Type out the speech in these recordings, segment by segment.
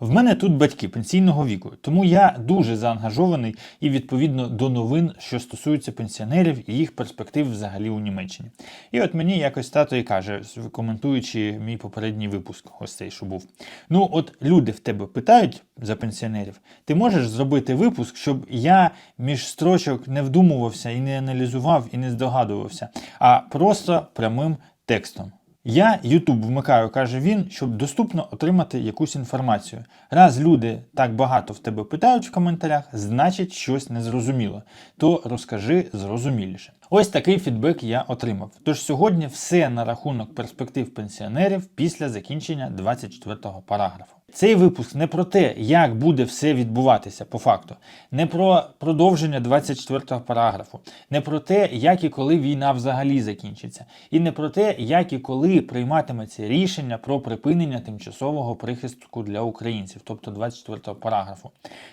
В мене тут батьки пенсійного віку, тому я дуже заангажований і відповідно до новин, що стосуються пенсіонерів і їх перспектив взагалі у Німеччині. І от мені якось тато і каже, коментуючи мій попередній випуск, ось цей, що був. Ну, от люди в тебе питають за пенсіонерів, ти можеш зробити випуск, щоб я між строчок не вдумувався і не аналізував, і не здогадувався, а просто прямим текстом. Я YouTube вмикаю, каже він, щоб доступно отримати якусь інформацію. Раз люди так багато в тебе питають в коментарях, значить щось незрозуміло. То розкажи зрозуміліше. Ось такий фідбек я отримав. Тож сьогодні все на рахунок перспектив пенсіонерів після закінчення 24-го параграфу. Цей випуск не про те, як буде все відбуватися по факту, не про продовження 24-го параграфу, не про те, як і коли війна взагалі закінчиться, і не про те, як і коли прийматиметься рішення про припинення тимчасового прихистку для українців, тобто 24-го параграфу.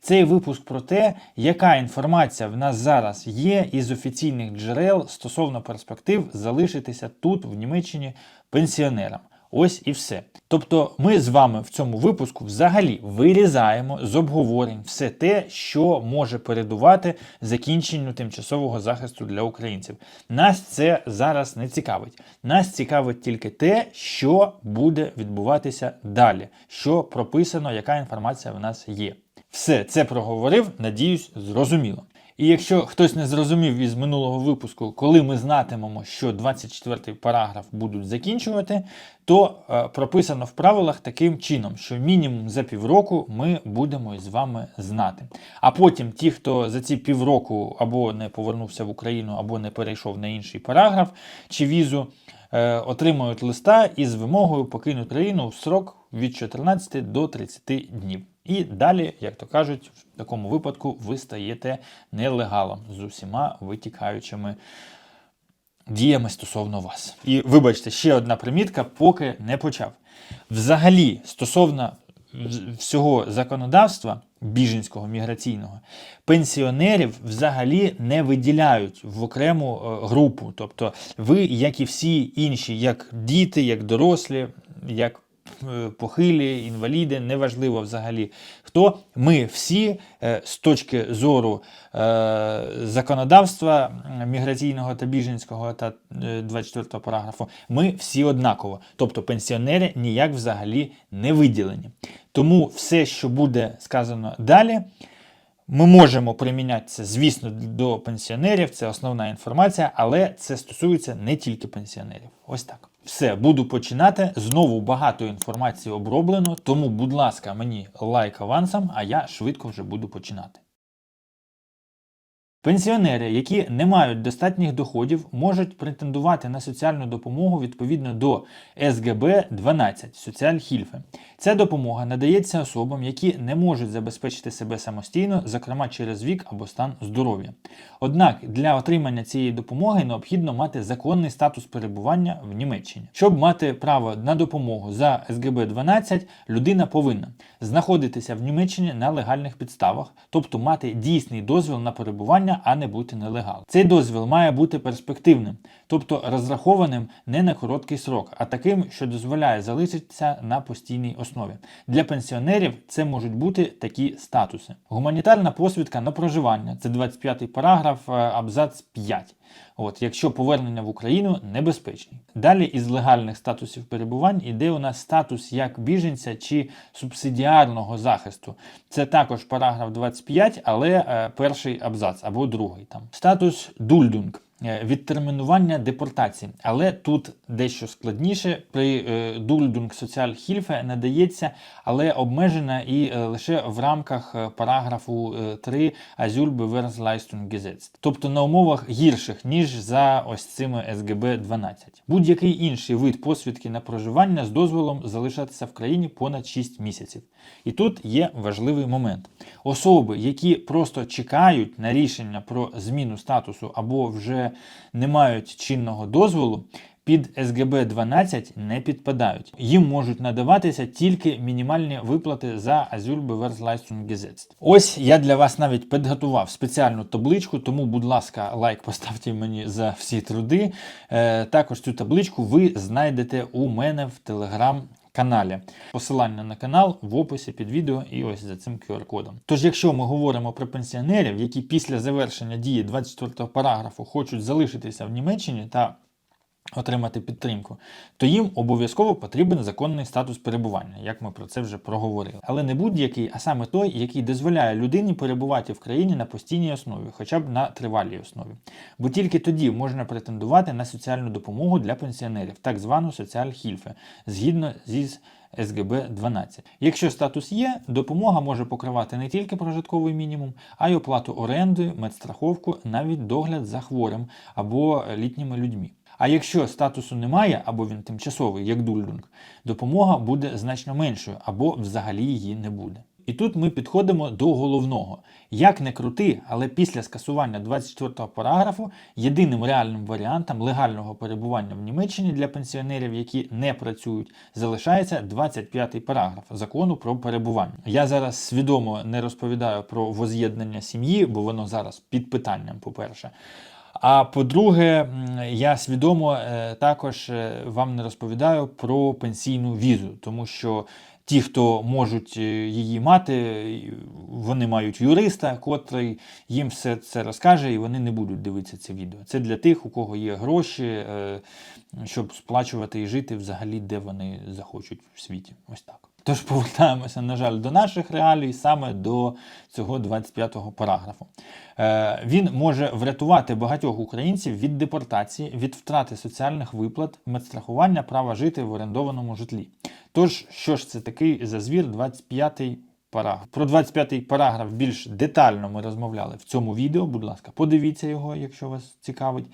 Цей випуск про те, яка інформація в нас зараз є із офіційних джерел стосовно перспектив залишитися тут, в Німеччині, пенсіонерам. Ось і все. Тобто, ми з вами в цьому випуску взагалі вирізаємо з обговорень все те, що може передувати закінченню тимчасового захисту для українців. Нас це зараз не цікавить. Нас цікавить тільки те, що буде відбуватися далі, що прописано, яка інформація в нас є. Все це проговорив, надіюсь, зрозуміло. І якщо хтось не зрозумів із минулого випуску, коли ми знатимемо, що 24-й параграф будуть закінчувати, то е, прописано в правилах таким чином, що мінімум за півроку ми будемо із вами знати. А потім ті, хто за ці півроку або не повернувся в Україну, або не перейшов на інший параграф чи візу, е, отримують листа із вимогою покинути країну в срок від 14 до 30 днів. І далі, як то кажуть, в такому випадку ви стаєте нелегалом з усіма витікаючими діями стосовно вас. І вибачте, ще одна примітка, поки не почав. Взагалі, стосовно всього законодавства біженського міграційного, пенсіонерів взагалі не виділяють в окрему е, групу. Тобто, ви, як і всі інші, як діти, як дорослі, як похилі, інваліди, неважливо взагалі хто. Ми всі е, з точки зору е, законодавства міграційного та біженського та 24 параграфу, ми всі однаково. Тобто пенсіонери ніяк взагалі не виділені. Тому все, що буде сказано далі. Ми можемо приміняти це, звісно, до пенсіонерів, це основна інформація, але це стосується не тільки пенсіонерів. Ось так. Все, буду починати. Знову багато інформації оброблено, тому, будь ласка, мені лайк авансом, а я швидко вже буду починати. Пенсіонери, які не мають достатніх доходів, можуть претендувати на соціальну допомогу відповідно до СГБ 12 Соціальхільфе. Ця допомога надається особам, які не можуть забезпечити себе самостійно, зокрема через вік або стан здоров'я. Однак для отримання цієї допомоги необхідно мати законний статус перебування в Німеччині. Щоб мати право на допомогу за СГБ 12, людина повинна знаходитися в Німеччині на легальних підставах, тобто мати дійсний дозвіл на перебування а не бути нелегалом. Цей дозвіл має бути перспективним, тобто розрахованим не на короткий срок, а таким, що дозволяє залишитися на постійній основі. Для пенсіонерів це можуть бути такі статуси: гуманітарна посвідка на проживання це 25-й параграф, е, абзац 5. От, Якщо повернення в Україну небезпечний. Далі із легальних статусів перебувань іде у нас статус як біженця чи субсидіарного захисту. Це також параграф 25, але е, перший абзац або другий там. Статус дульдунг. Е, відтермінування депортації. Але тут дещо складніше. При е, Дульдунг Соціаль надається, але обмежена і е, лише в рамках параграфу 3 Азюль Bewersleistungsgesetz. Тобто на умовах гірших, ніж за ось цими СГБ 12. Будь-який інший вид посвідки на проживання з дозволом залишатися в країні понад 6 місяців. І тут є важливий момент. Особи, які просто чекають на рішення про зміну статусу або вже не мають чинного дозволу, під СГБ 12 не підпадають. Їм можуть надаватися тільки мінімальні виплати за Asylbewersleistungsgesetz. Ось я для вас навіть підготував спеціальну табличку, тому, будь ласка, лайк поставте мені за всі труди. Е, також цю табличку ви знайдете у мене в телеграм каналі. Посилання на канал в описі під відео і ось за цим QR-кодом. Тож, якщо ми говоримо про пенсіонерів, які після завершення дії 24 параграфу хочуть залишитися в Німеччині та отримати підтримку, то їм обов'язково потрібен законний статус перебування, як ми про це вже проговорили. Але не будь-який, а саме той, який дозволяє людині перебувати в країні на постійній основі, хоча б на тривалій основі. Бо тільки тоді можна претендувати на соціальну допомогу для пенсіонерів, так звану соціальхільфе, згідно зі СГБ 12. Якщо статус є, допомога може покривати не тільки прожитковий мінімум, а й оплату оренди, медстраховку, навіть догляд за хворим або літніми людьми. А якщо статусу немає, або він тимчасовий, як дульдунг, допомога буде значно меншою, або взагалі її не буде. І тут ми підходимо до головного. Як не крути, але після скасування 24-го параграфу єдиним реальним варіантом легального перебування в Німеччині для пенсіонерів, які не працюють, залишається 25 параграф закону про перебування. Я зараз свідомо не розповідаю про воз'єднання сім'ї, бо воно зараз під питанням, по-перше. А по-друге, я свідомо е, також е, вам не розповідаю про пенсійну візу, тому що ті, хто можуть е, її мати, вони мають юриста, котрий їм все це розкаже, і вони не будуть дивитися це відео. Це для тих, у кого є гроші, щоб сплачувати і жити взагалі, де вони захочуть в світі. Ось так. Тож повертаємося, на жаль, до наших реалій, саме до цього 25-го параграфу. Е, він може врятувати багатьох українців від депортації, від втрати соціальних виплат, медстрахування права жити в орендованому житлі. Тож, що ж це такий за звір 25-й параграф? Про 25-й параграф більш детально ми розмовляли в цьому відео. Будь ласка, подивіться його, якщо вас цікавить.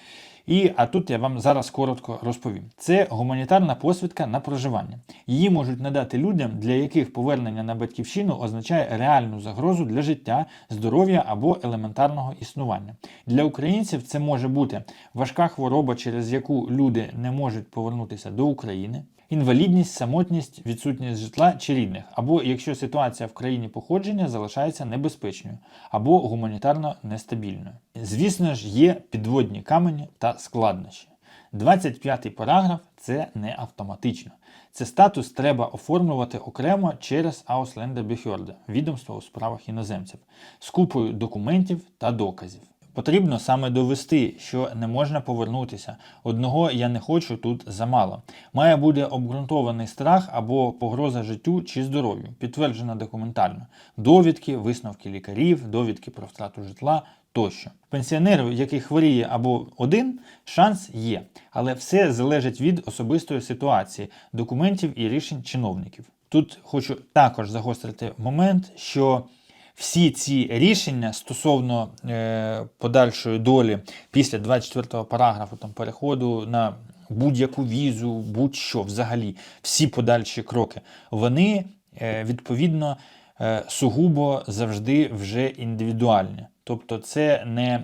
І а тут я вам зараз коротко розповім. Це гуманітарна посвідка на проживання. Її можуть надати людям, для яких повернення на батьківщину означає реальну загрозу для життя, здоров'я або елементарного існування. Для українців це може бути важка хвороба, через яку люди не можуть повернутися до України. Інвалідність, самотність, відсутність житла чи рідних, або якщо ситуація в країні походження залишається небезпечною або гуманітарно нестабільною. Звісно ж, є підводні камені та складнощі. 25-й параграф це не автоматично. Це статус треба оформлювати окремо через Ausländerbehörde, відомство у справах іноземців, з купою документів та доказів. Потрібно саме довести, що не можна повернутися. Одного я не хочу тут замало. Має бути обґрунтований страх або погроза життю чи здоров'ю, підтверджена документально. Довідки, висновки лікарів, довідки про втрату житла тощо. Пенсіонеру, який хворіє або один, шанс є, але все залежить від особистої ситуації, документів і рішень чиновників. Тут хочу також загострити момент, що всі ці рішення стосовно е, подальшої долі після 24 параграфу там переходу на будь-яку візу, будь-що взагалі, всі подальші кроки, вони е, відповідно е, сугубо завжди вже індивідуальні. Тобто це не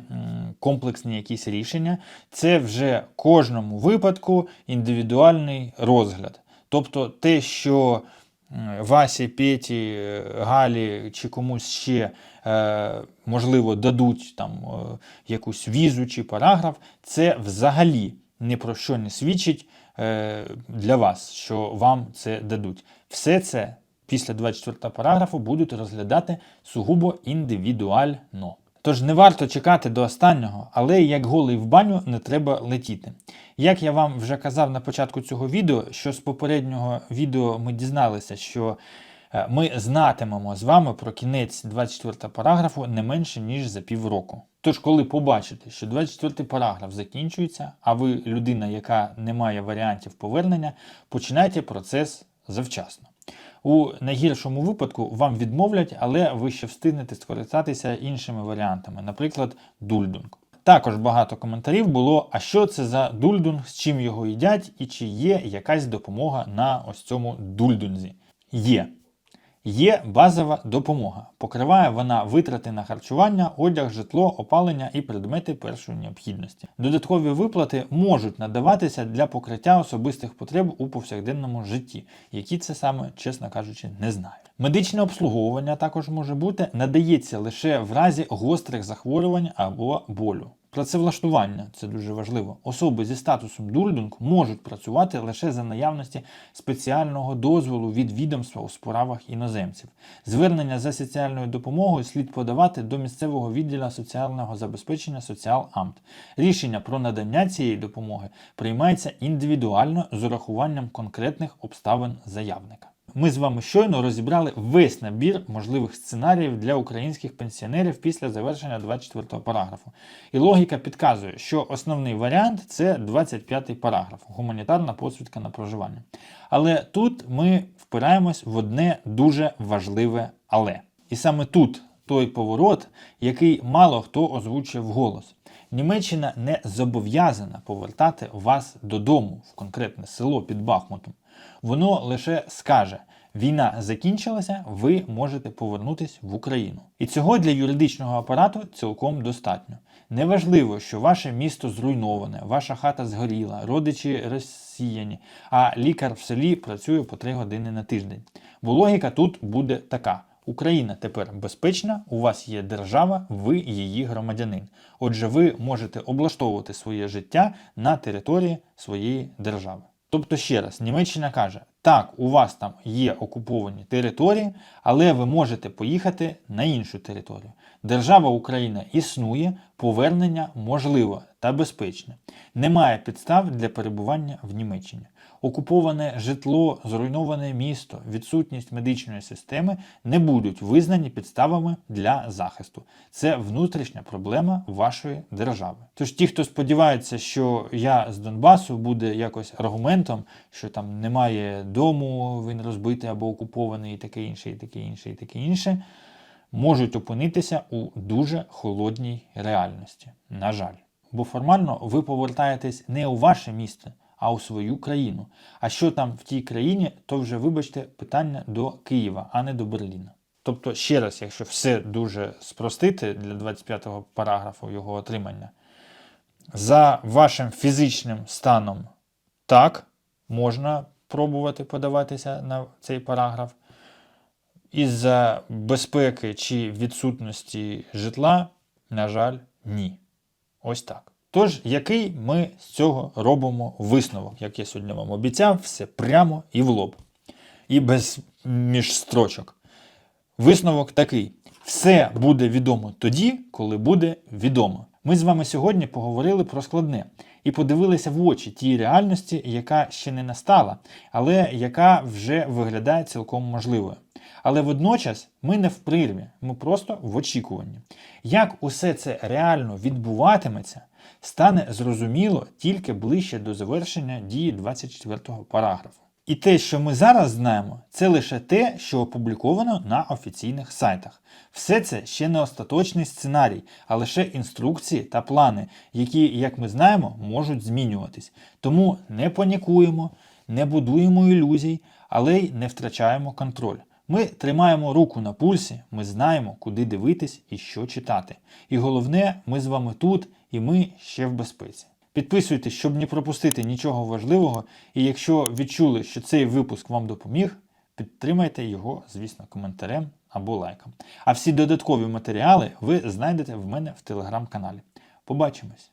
комплексні якісь рішення, це вже кожному випадку індивідуальний розгляд. Тобто те, що Васі, Петі, е, Галі чи комусь ще е, можливо дадуть там е, якусь візу чи параграф, це взагалі ні про що не свідчить для вас, що вам це дадуть. Все це після 24 параграфу будуть розглядати сугубо індивідуально. Тож не варто чекати до останнього, але як голий в баню не треба летіти. Як я вам вже казав на початку цього відео, що з попереднього відео ми дізналися, що е, ми знатимемо з вами про кінець 24 параграфу не менше, ніж за півроку. Тож, коли побачите, що 24 параграф закінчується, а ви людина, яка не має варіантів повернення, починайте процес завчасно. У найгіршому випадку вам відмовлять, але ви ще встигнете скористатися іншими варіантами, наприклад, дульдунг. Також багато коментарів було: а що це за дульдунг, з чим його їдять, і чи є якась допомога на ось цьому дульдунзі? Є. Є базова допомога. Покриває вона витрати на харчування, одяг, житло, опалення і предмети першої необхідності. Додаткові виплати можуть надаватися для покриття особистих потреб у повсякденному житті, які це саме, чесно кажучи, не знаю. Медичне обслуговування також може бути, надається лише в разі гострих захворювань або болю. Працевлаштування це дуже важливо. Особи зі статусом дульдунг можуть працювати лише за наявності спеціального дозволу від відомства у справах іноземців. Звернення за соціальною допомогою слід подавати до місцевого відділу соціального забезпечення Соціаламт. Рішення про надання цієї допомоги приймається індивідуально з урахуванням конкретних обставин заявника. Ми з вами щойно розібрали весь набір можливих сценаріїв для українських пенсіонерів після завершення 24 параграфу. І логіка підказує, що основний варіант це 25 параграф гуманітарна посвідка на проживання. Але тут ми впираємось в одне дуже важливе але. І саме тут той поворот, який мало хто озвучує вголос. Німеччина не зобов'язана повертати вас додому в конкретне село під Бахмутом. Воно лише скаже: війна закінчилася, ви можете повернутись в Україну. І цього для юридичного апарату цілком достатньо. Неважливо, що ваше місто зруйноване, ваша хата згоріла, родичі розсіяні, а лікар в селі працює по 3 години на тиждень. Бо логіка тут буде така. Україна тепер безпечна, у вас є держава, ви її громадянин. Отже, ви можете облаштовувати своє життя на території своєї держави. Тобто, ще раз, Німеччина каже: так, у вас там є окуповані території, але ви можете поїхати на іншу територію. Держава Україна існує, повернення можливе та безпечне. Немає підстав для перебування в Німеччині. Окуповане житло, зруйноване місто, відсутність медичної системи не будуть визнані підставами для захисту. Це внутрішня проблема вашої держави. Тож ті, хто сподівається, що я з Донбасу буде якось аргументом, що там немає дому, він розбитий або окупований, і таке інше, і таке інше, і таке інше, можуть опинитися у дуже холодній реальності. На жаль. Бо формально ви повертаєтесь не у ваше місто, а у свою країну. А що там в тій країні, то вже, вибачте, питання до Києва, а не до Берліна. Тобто, ще раз, якщо все дуже спростити для 25-го параграфу його отримання, за вашим фізичним станом так, можна пробувати подаватися на цей параграф. Із-за безпеки чи відсутності житла, на жаль, ні. Ось так. Тож, який ми з цього робимо висновок, як я сьогодні вам обіцяв, все прямо і в лоб. І без міжстрочок. Висновок такий: все буде відомо тоді, коли буде відомо. Ми з вами сьогодні поговорили про складне і подивилися в очі тій реальності, яка ще не настала, але яка вже виглядає цілком можливою. Але водночас ми не в прірві, ми просто в очікуванні. Як усе це реально відбуватиметься, стане зрозуміло тільки ближче до завершення дії 24-го параграфу. І те, що ми зараз знаємо, це лише те, що опубліковано на офіційних сайтах. Все це ще не остаточний сценарій, а лише інструкції та плани, які, як ми знаємо, можуть змінюватись. Тому не панікуємо, не будуємо ілюзій, але й не втрачаємо контроль. Ми тримаємо руку на пульсі, ми знаємо, куди дивитись і що читати. І головне, ми з вами тут, і ми ще в безпеці. Підписуйтесь, щоб не пропустити нічого важливого. І якщо відчули, що цей випуск вам допоміг, підтримайте його, звісно, коментарем або лайком. А всі додаткові матеріали ви знайдете в мене в телеграм-каналі. Побачимось!